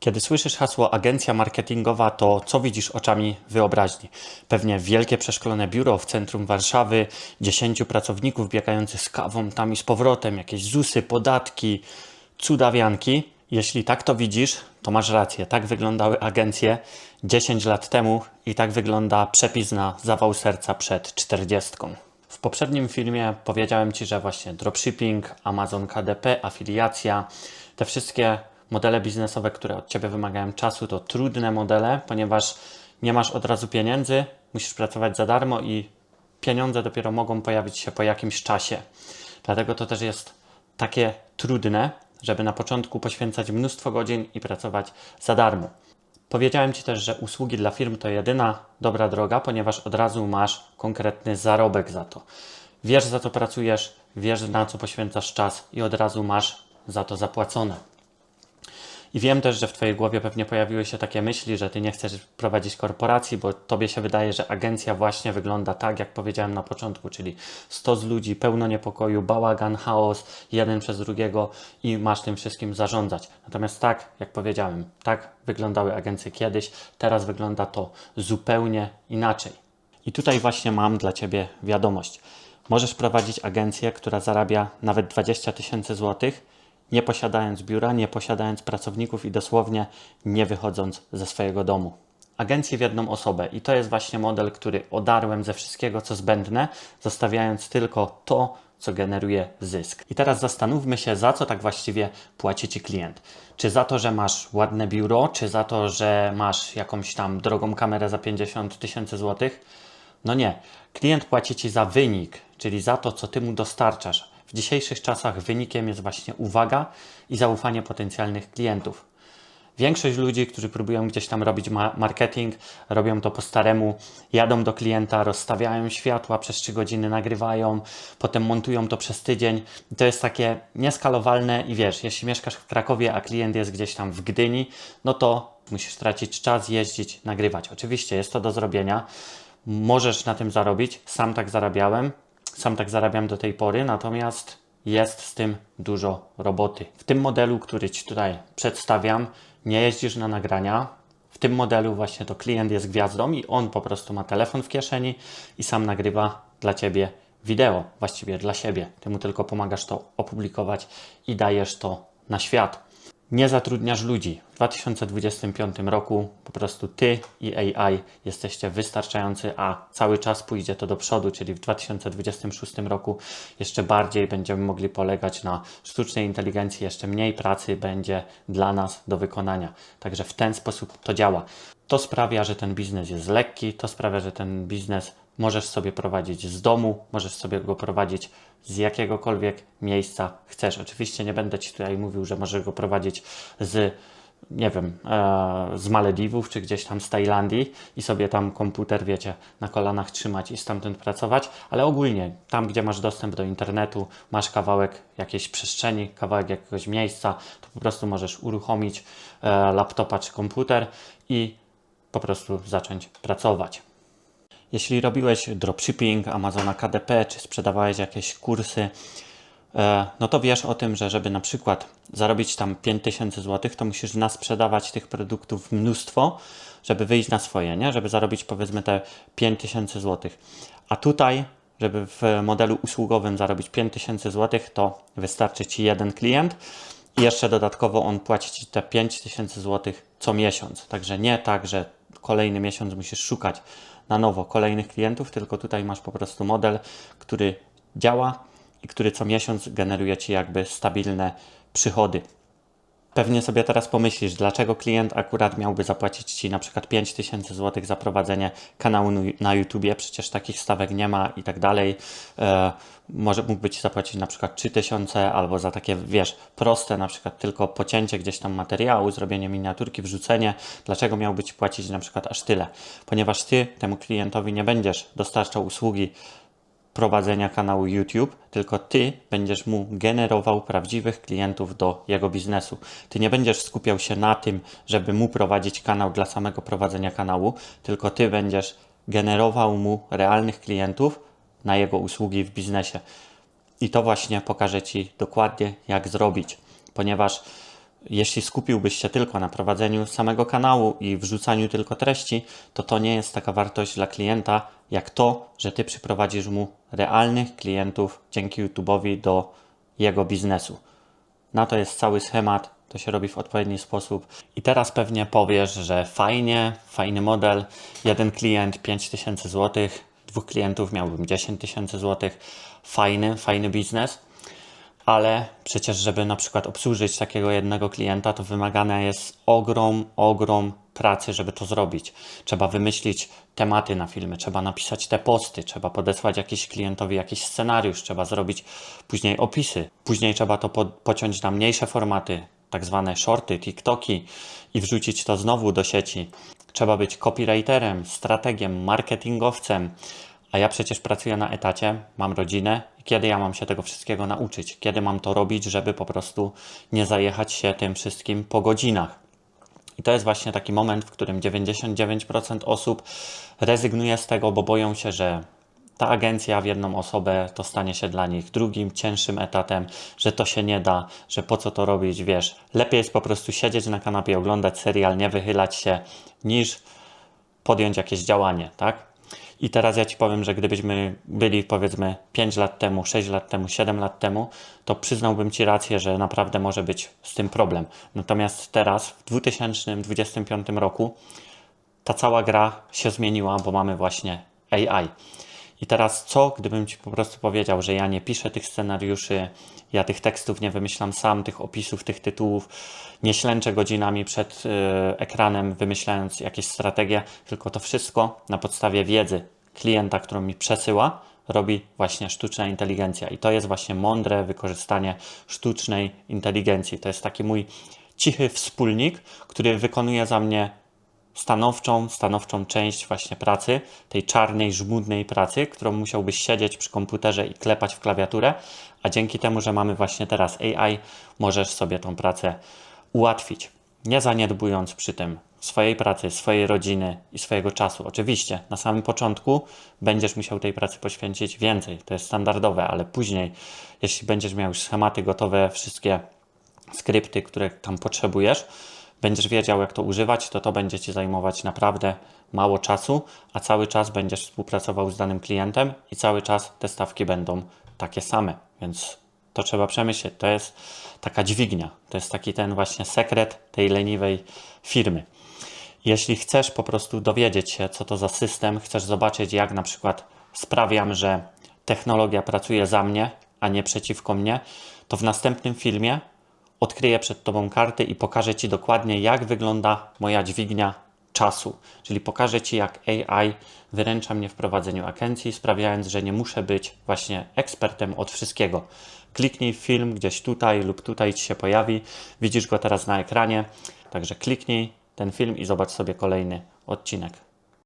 Kiedy słyszysz hasło agencja marketingowa, to co widzisz oczami wyobraźni? Pewnie wielkie przeszkolone biuro w centrum Warszawy, 10 pracowników biegających z kawą tam i z powrotem, jakieś ZUSy, podatki, cudawianki. Jeśli tak to widzisz, to masz rację. Tak wyglądały agencje 10 lat temu i tak wygląda przepis na zawał serca przed 40. W poprzednim filmie powiedziałem Ci, że właśnie dropshipping, Amazon KDP, afiliacja, te wszystkie modele biznesowe, które od Ciebie wymagają czasu, to trudne modele, ponieważ nie masz od razu pieniędzy, musisz pracować za darmo i pieniądze dopiero mogą pojawić się po jakimś czasie. Dlatego to też jest takie trudne, żeby na początku poświęcać mnóstwo godzin i pracować za darmo. Powiedziałem Ci też, że usługi dla firm to jedyna dobra droga, ponieważ od razu masz konkretny zarobek za to. Wiesz, za co pracujesz, wiesz, na co poświęcasz czas i od razu masz za to zapłacone. I wiem też, że w Twojej głowie pewnie pojawiły się takie myśli, że Ty nie chcesz prowadzić korporacji, bo Tobie się wydaje, że agencja właśnie wygląda tak, jak powiedziałem na początku, czyli 100 z ludzi, pełno niepokoju, bałagan, chaos, jeden przez drugiego i masz tym wszystkim zarządzać. Natomiast tak, jak powiedziałem, tak wyglądały agencje kiedyś, teraz wygląda to zupełnie inaczej. I tutaj właśnie mam dla Ciebie wiadomość. Możesz prowadzić agencję, która zarabia nawet 20 tysięcy złotych, nie posiadając biura, nie posiadając pracowników i dosłownie nie wychodząc ze swojego domu. Agencję w jedną osobę i to jest właśnie model, który odarłem ze wszystkiego, co zbędne, zostawiając tylko to, co generuje zysk. I teraz zastanówmy się, za co tak właściwie płaci Ci klient. Czy za to, że masz ładne biuro, czy za to, że masz jakąś tam drogą kamerę za 50 tysięcy złotych? No nie. Klient płaci Ci za wynik, czyli za to, co Ty mu dostarczasz. W dzisiejszych czasach wynikiem jest właśnie uwaga i zaufanie potencjalnych klientów. Większość ludzi, którzy próbują gdzieś tam robić ma marketing, robią to po staremu, jadą do klienta, rozstawiają światła, przez 3 godziny nagrywają, potem montują to przez tydzień. To jest takie nieskalowalne i wiesz, jeśli mieszkasz w Krakowie, a klient jest gdzieś tam w Gdyni, no to musisz tracić czas, jeździć, nagrywać. Oczywiście jest to do zrobienia, możesz na tym zarobić, sam tak zarabiałem, sam tak zarabiam do tej pory, natomiast jest z tym dużo roboty. W tym modelu, który Ci tutaj przedstawiam, nie jeździsz na nagrania. W tym modelu właśnie to klient jest gwiazdą i on po prostu ma telefon w kieszeni i sam nagrywa dla Ciebie wideo, właściwie dla siebie. Ty mu tylko pomagasz to opublikować i dajesz to na świat. Nie zatrudniasz ludzi. W 2025 roku po prostu ty i AI jesteście wystarczający, a cały czas pójdzie to do przodu, czyli w 2026 roku jeszcze bardziej będziemy mogli polegać na sztucznej inteligencji, jeszcze mniej pracy będzie dla nas do wykonania. Także w ten sposób to działa. To sprawia, że ten biznes jest lekki, to sprawia, że ten biznes możesz sobie prowadzić z domu, możesz sobie go prowadzić z jakiegokolwiek miejsca chcesz. Oczywiście nie będę Ci tutaj mówił, że możesz go prowadzić z nie wiem, e, z Malediwów czy gdzieś tam z Tajlandii i sobie tam komputer, wiecie, na kolanach trzymać i stamtąd pracować, ale ogólnie tam, gdzie masz dostęp do internetu, masz kawałek jakiejś przestrzeni, kawałek jakiegoś miejsca, to po prostu możesz uruchomić e, laptopa czy komputer i po prostu zacząć pracować. Jeśli robiłeś dropshipping, Amazona KDP, czy sprzedawałeś jakieś kursy, e, no to wiesz o tym, że żeby na przykład zarobić tam 5000 zł, to musisz nasprzedawać tych produktów mnóstwo, żeby wyjść na swoje, nie? Żeby zarobić powiedzmy te 5000 zł. A tutaj, żeby w modelu usługowym zarobić 5000 zł, to wystarczy Ci jeden klient i jeszcze dodatkowo on płaci Ci te 5000 zł co miesiąc. Także nie tak, że kolejny miesiąc musisz szukać na nowo kolejnych klientów, tylko tutaj masz po prostu model, który działa i który co miesiąc generuje Ci jakby stabilne przychody. Pewnie sobie teraz pomyślisz, dlaczego klient akurat miałby zapłacić Ci na przykład 5000 zł za prowadzenie kanału na YouTubie, przecież takich stawek nie ma i tak dalej. E, może mógłby Ci zapłacić na przykład 3000 albo za takie, wiesz, proste, na przykład tylko pocięcie gdzieś tam materiału, zrobienie miniaturki, wrzucenie. Dlaczego miałby Ci płacić na przykład aż tyle? Ponieważ Ty temu klientowi nie będziesz dostarczał usługi prowadzenia kanału YouTube, tylko ty będziesz mu generował prawdziwych klientów do jego biznesu. Ty nie będziesz skupiał się na tym, żeby mu prowadzić kanał dla samego prowadzenia kanału, tylko ty będziesz generował mu realnych klientów na jego usługi w biznesie. I to właśnie pokażę Ci dokładnie, jak zrobić, ponieważ jeśli skupiłbyś się tylko na prowadzeniu samego kanału i wrzucaniu tylko treści, to to nie jest taka wartość dla klienta, jak to, że ty przyprowadzisz mu realnych klientów dzięki YouTube'owi do jego biznesu. Na to jest cały schemat, to się robi w odpowiedni sposób. I teraz pewnie powiesz, że fajnie, fajny model, jeden klient 5000 zł, dwóch klientów miałbym 10 tysięcy złotych, fajny, fajny biznes ale przecież, żeby na przykład obsłużyć takiego jednego klienta, to wymagana jest ogrom, ogrom pracy, żeby to zrobić. Trzeba wymyślić tematy na filmy, trzeba napisać te posty, trzeba podesłać jakiś klientowi jakiś scenariusz, trzeba zrobić później opisy, później trzeba to po, pociąć na mniejsze formaty, tak zwane shorty, TikToki i wrzucić to znowu do sieci. Trzeba być copywriterem, strategiem, marketingowcem, a ja przecież pracuję na etacie, mam rodzinę kiedy ja mam się tego wszystkiego nauczyć? Kiedy mam to robić, żeby po prostu nie zajechać się tym wszystkim po godzinach? I to jest właśnie taki moment, w którym 99% osób rezygnuje z tego, bo boją się, że ta agencja w jedną osobę to stanie się dla nich drugim, cięższym etatem, że to się nie da, że po co to robić, wiesz. Lepiej jest po prostu siedzieć na kanapie, oglądać serial, nie wychylać się, niż podjąć jakieś działanie, tak? I teraz ja Ci powiem, że gdybyśmy byli powiedzmy 5 lat temu, 6 lat temu, 7 lat temu, to przyznałbym Ci rację, że naprawdę może być z tym problem. Natomiast teraz, w 2025 roku, ta cała gra się zmieniła, bo mamy właśnie AI. I teraz co, gdybym Ci po prostu powiedział, że ja nie piszę tych scenariuszy, ja tych tekstów nie wymyślam sam, tych opisów, tych tytułów, nie ślęczę godzinami przed y, ekranem wymyślając jakieś strategie, tylko to wszystko na podstawie wiedzy klienta, którą mi przesyła, robi właśnie sztuczna inteligencja. I to jest właśnie mądre wykorzystanie sztucznej inteligencji. To jest taki mój cichy wspólnik, który wykonuje za mnie stanowczą, stanowczą część właśnie pracy, tej czarnej, żmudnej pracy, którą musiałbyś siedzieć przy komputerze i klepać w klawiaturę, a dzięki temu, że mamy właśnie teraz AI, możesz sobie tą pracę ułatwić, nie zaniedbując przy tym swojej pracy, swojej rodziny i swojego czasu. Oczywiście na samym początku będziesz musiał tej pracy poświęcić więcej, to jest standardowe, ale później, jeśli będziesz miał już schematy gotowe, wszystkie skrypty, które tam potrzebujesz, będziesz wiedział, jak to używać, to to będzie Ci zajmować naprawdę mało czasu, a cały czas będziesz współpracował z danym klientem i cały czas te stawki będą takie same, więc to trzeba przemyśleć. To jest taka dźwignia, to jest taki ten właśnie sekret tej leniwej firmy. Jeśli chcesz po prostu dowiedzieć się, co to za system, chcesz zobaczyć, jak na przykład sprawiam, że technologia pracuje za mnie, a nie przeciwko mnie, to w następnym filmie odkryję przed Tobą karty i pokażę Ci dokładnie, jak wygląda moja dźwignia czasu. Czyli pokażę Ci, jak AI wyręcza mnie w prowadzeniu agencji, sprawiając, że nie muszę być właśnie ekspertem od wszystkiego. Kliknij film gdzieś tutaj lub tutaj Ci się pojawi. Widzisz go teraz na ekranie, także kliknij ten film i zobacz sobie kolejny odcinek.